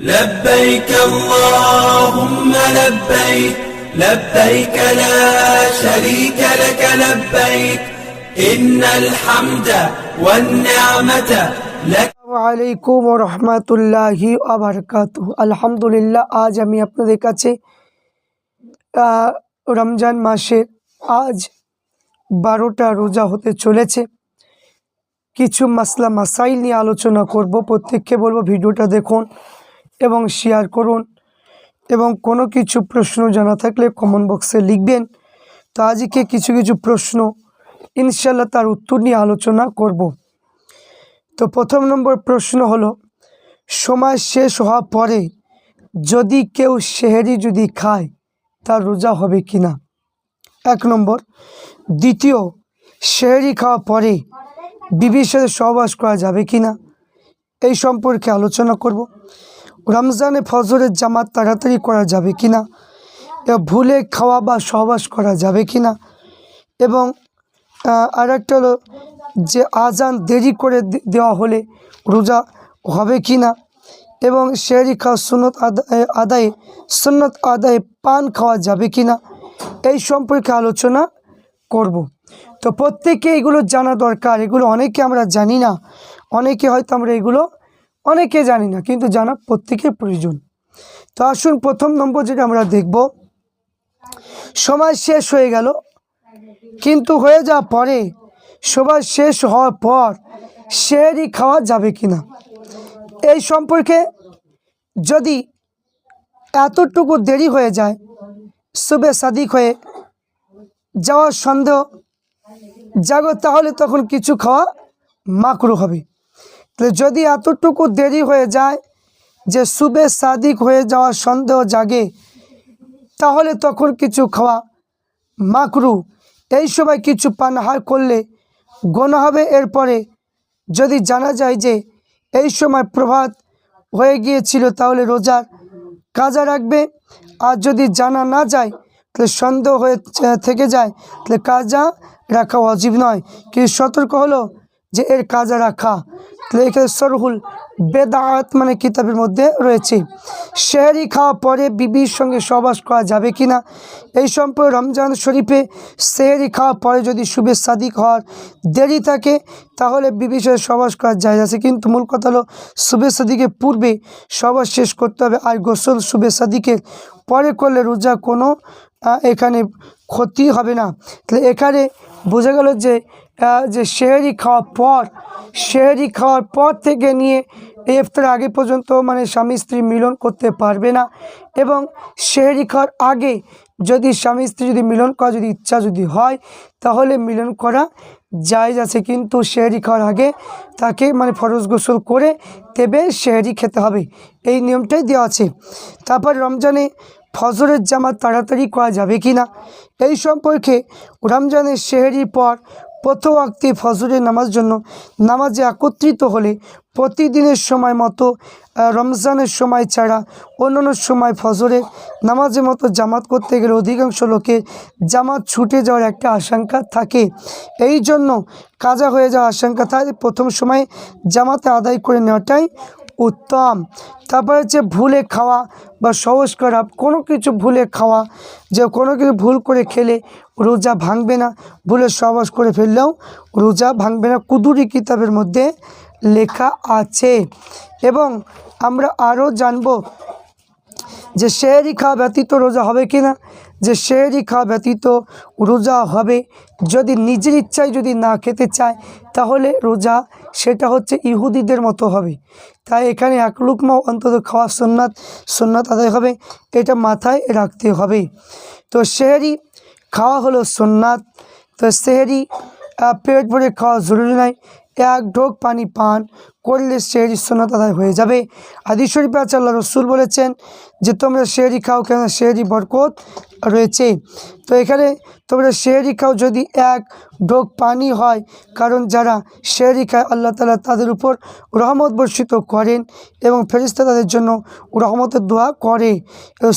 لبيك اللهم لبيك لبيك لا شريك لك لبيك إن الحمد والنعمة لك আলাইকুম রহমতুল্লাহি আবরকাত আলহামদুলিল্লাহ আজ আমি আপনাদের কাছে আহ, রমজান মাসের আজ বারোটা রোজা হতে চলেছে কিছু মাসলা মাসাইল নিয়ে আলোচনা করব প্রত্যেককে বলবো ভিডিওটা দেখুন এবং শেয়ার করুন। এবং কোনো কিছু প্রশ্ন জানা থাকলে কমেন্ট বক্সে লিখবেন। তো আজকে কিছু কিছু প্রশ্ন ইনশাল্লাহ তার উত্তর নিয়ে আলোচনা করব। তো প্রথম নম্বর প্রশ্ন হলো, সময় শেষ হওয়ার পরে যদি কেউ সেহেরি যদি খায়, তার রোজা হবে কি না এক নম্বর। দ্বিতীয়, সেহেরি খাওয়ার পরে বিবির সাথে সহবাস করা যাবে কি না এই সম্পর্কে আলোচনা করব। রমজানে ফজরের জামাত তাড়াতাড়ি করা যাবে কি না ভুলে খাওয়া বা সহবাস করা যাবে কি না এবং আর একটা হলো যে আজান দেরি করে দেওয়া হলে রোজা হবে কি না এবং শেহরি খাওয়া সুনত আদায় আদায়ে, সুন্নত আদায়ে পান খাওয়া যাবে কি না এই সম্পর্কে আলোচনা করব। তো প্রত্যেকে এগুলো জানা দরকার। এগুলো অনেকে আমরা জানি না। অনেকে হয়তো আমরা এগুলো অনেকে জানি না, কিন্তু জানা প্রত্যেকের প্রয়োজন। তো আসুন প্রথম নম্বর যেটা আমরা দেখব। সময় শেষ হয়ে গেল, কিন্তু হয়ে যাওয়ার পরে সবার শেষ হওয়ার পর শেয়ারি খাওয়া যাবে কি না এই সম্পর্কে যদি এতটুকু দেরি হয়ে যায়, শুভে সাদিক হয়ে যাওয়ার সন্দেহ জাগো, তাহলে তখন কিছু খাওয়া মাকরু হবে। তো যদি এতটুকু দেরি হয়ে যায় যে সুবে সাদিক হয়ে যাওয়ার সন্দেহ জাগে, তাহলে তখন কিছু খাওয়া মাকরু, এই সময় কিছু পানাহার করলে গোনা হবে। এরপরে যদি জানা যায় যে এই সময় প্রভাত হয়ে গিয়েছিল, তাহলে রোজার কাজা রাখবে। আর যদি জানা না যায়, তাহলে সন্দেহ হয়ে থেকে যায়, তাহলে কাজা রাখা অজীব নয়। কিন্তু সতর্ক হলো যে এর কাজা রাখা তাহলে এখানে সরহুল বেদাত মানে কিতাবের মধ্যে রয়েছে। শেহরি খাওয়া পরে বিবির সঙ্গে সবাস করা যাবে কি না এই সম্পর্কে রমজান শরীফে সেহরি খাওয়া পরে যদি শুভে সাদিক হওয়ার দেরি থাকে, তাহলে বিবির সঙ্গে সহবাস করা যায় আছে। কিন্তু মূল কথা হলো, শুভে সাদিকের পূর্বে সবাস শেষ করতে হবে আর গোসল শুভে সাদিকের পরে করলে রোজা কোনো এখানে ক্ষতি হবে না। তাহলে এখানে বোঝা গেল যে যে শেহরি খাওয়ার পর, শেহরি খাওয়ার পর থেকে নিয়ে ইফতার আগে পর্যন্ত মানে স্বামী স্ত্রী মিলন করতে পারবে না। এবং শেহরি খাওয়ার আগে যদি স্বামী স্ত্রী যদি মিলন করা যদি ইচ্ছা যদি হয়, তাহলে মিলন করা জায়েজ আছে। কিন্তু শেহরি খাওয়ার আগে তাকে মানে ফরজ গোসল করে তেবে শেহরি খেতে হবে। এই নিয়মটাই দেওয়া আছে। তারপর রমজানে ফজরের জামাত তাড়াতাড়ি করা যাবে কি না এই সম্পর্কে রমজানের শেহরির পর প্রথম অক্তি ফজরের নামাজ জন্য নামাজে একত্রিত হলে প্রতিদিনের সময় মতো রমজানের সময় ছাড়া অন্যান্য সময় ফজরে নামাজের মতো জামাত করতে গেলে অধিকাংশ লোকে জামাত ছুটে যাওয়ার একটা আশঙ্কা থাকে। এই জন্য কাজা হয়ে যাওয়ার আশঙ্কা থাকে। প্রথম সময় জামাতে আদায় করে নেওয়াটাই উত্তম। তারপর হচ্ছে ভুলে খাওয়া বা সহজ করা, কোনো কিছু ভুলে খাওয়া, যে কোনো কিছু ভুল করে খেলে রোজা ভাঙবে না। ভুলে সহবাস করে ফেললেও রোজা ভাঙবে না। কুদুরি কিতাবের মধ্যে লেখা আছে। এবং আমরা আরও জানব যে শেহরি খাওয়া ব্যতীত রোজা হবে কি না? যে শেহরি খাওয়া ব্যতীত রোজা হবে যদি নিজের ইচ্ছায় যদি না খেতে চায়, তাহলে রোজা সেটা হচ্ছে ইহুদিদের মতো হবে। তাই এখানে এক লুকমা অন্তত খাওয়া সোননাথ সোননাথ আদায় হবে, এটা মাথায় রাখতে হবে। তো সেহেরি খাওয়া হলো সোননাথ তো সেহেরি পেট ভরে খাওয়া জরুরি নাই এক ঢোক পানি পান করলে শেহরি সোনাত আদায় হয়ে যাবে। আদি শরীফে আল্লাহ রসুল বলেছেন যে, তোমরা শেহরি খাও কেন শেহরি বরকত রয়েছে। তো এখানে তোমরা শেহরি খাও যদি এক ঢোক পানি হয়, কারণ যারা শেহরি খায়, আল্লাহ তালা তাদের উপর রহমত বর্ষিত করেন এবং ফেরিস্তা তাদের জন্য রহমতের দোয়া করে।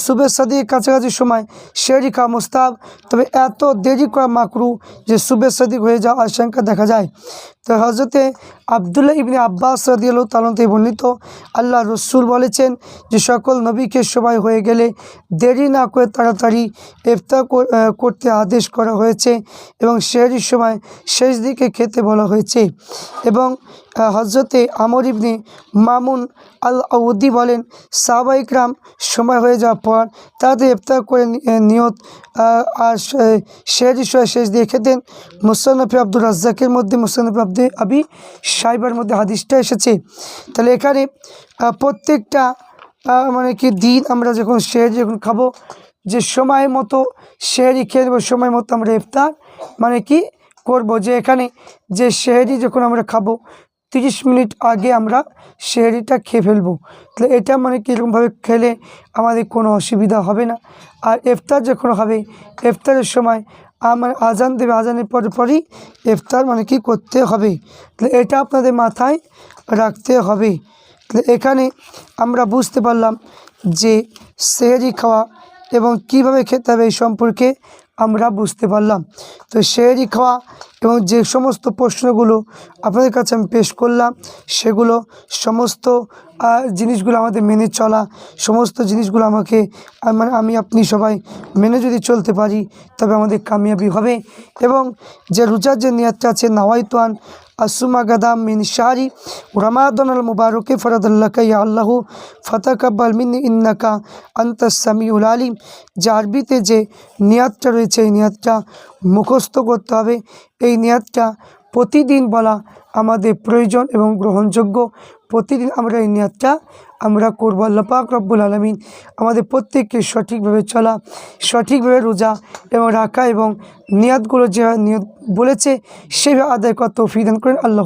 শুভেচ্ছা দিয়ে কাছাকাছি সময় শেহরি খাওয়া মোস্তাব তবে এত দেরি করা মাকরু যে শুভেচ্ছা দিক হয়ে যাওয়ার আশঙ্কা দেখা যায়। তো হজরতে আবদুল্লাহ ইবনে আব্বাস রদিয়াল থেকে বর্ণিত, আল্লাহ রসুল বলেছেন যে সকল নবীকে সবাই হয়ে গেলে দেরি না করে তাড়াতাড়ি ইফতার করতে আদেশ করা হয়েছে এবং শেহরির সময় শেষ দিকে খেতে বলা হয়েছে এবং হজরতে আমর ইবনে মামুন আল আউদ্দি বলেন সাহবাইকরাম সময় হয়ে যাওয়ার পর তাদের ইফতার করে নিয়ত আর শেহরি সময় শেষ দিয়ে খেতেন মুসানফি আব্দুর রাজ্জাকের মধ্যে মুসানফি আব্দে আবি সাইবার মধ্যে হাদিসটা এসেছে। তাহলে এখানে প্রত্যেকটা মানে কি দিন আমরা যখন শেহরি যখন খাব, যে সময় মতো শেহরি খেয়ে দেবো সময় মতো আমরা ইফতার মানে কি করব? যে এখানে যে শেহরি যখন আমরা খাব তিরিশ মিনিট আগে আমরা শেহরিটা খেয়ে ফেলব। তাহলে এটা মানে কীরকমভাবে খেলে আমাদের কোনো অসুবিধা হবে না। আর ইফতার যখন হবে, ইফতারের সময় আমার আজান দেবে, আজানের পর পরই ইফতার মানে কি করতে হবে। তাহলে এটা আপনাদের মাথায় রাখতে হবে। তাহলে এখানে আমরা বুঝতে পারলাম যে সেহরি খাওয়া এবং কীভাবে খেতে হবে এই সম্পর্কে আমরা বুঝতে পারলাম। তো সেহরি খাওয়া এবং যে সমস্ত প্রশ্নগুলো আপনাদের কাছে আমি পেশ করলাম, সেগুলো সমস্ত জিনিসগুলো আমাদের মেনে চলা, সমস্ত জিনিসগুলো আমাকে মানে আমি আপনি সবাই মেনে যদি চলতে পারি, তবে আমাদের কামিয়াবি হবে। এবং যে রোজার যে নিয়াতটা আছে নাওয়াইতান আসুমা গাদাম মিন শাহরি রমাদন আল মুবারকে ফরদুল্লাহ আল্লাহ ফতাকাব্বাল মিন ইন্নাকা আন্তাস সামিউল আলিম যে আরবিতে যে নিয়াতটা রয়েছে, এই নিয়াতটা মুখস্থ করতে হবে। এই নিয়াতটা প্রতিদিন বলা আমাদের প্রয়োজন এবং গ্রহণযোগ্য। প্রতিদিন আমরা এই নিয়াতটা আমরা করব আল্লাহ পাক রব্বুল আলমিন আমাদের প্রত্যেককে সঠিকভাবে চলা, সঠিকভাবে রোজা এবং রাখা এবং নিয়াতগুলো যে নিয়ত বলেছে, সেভাবে আদায় কত ফিদান দান করেন। আল্লাহ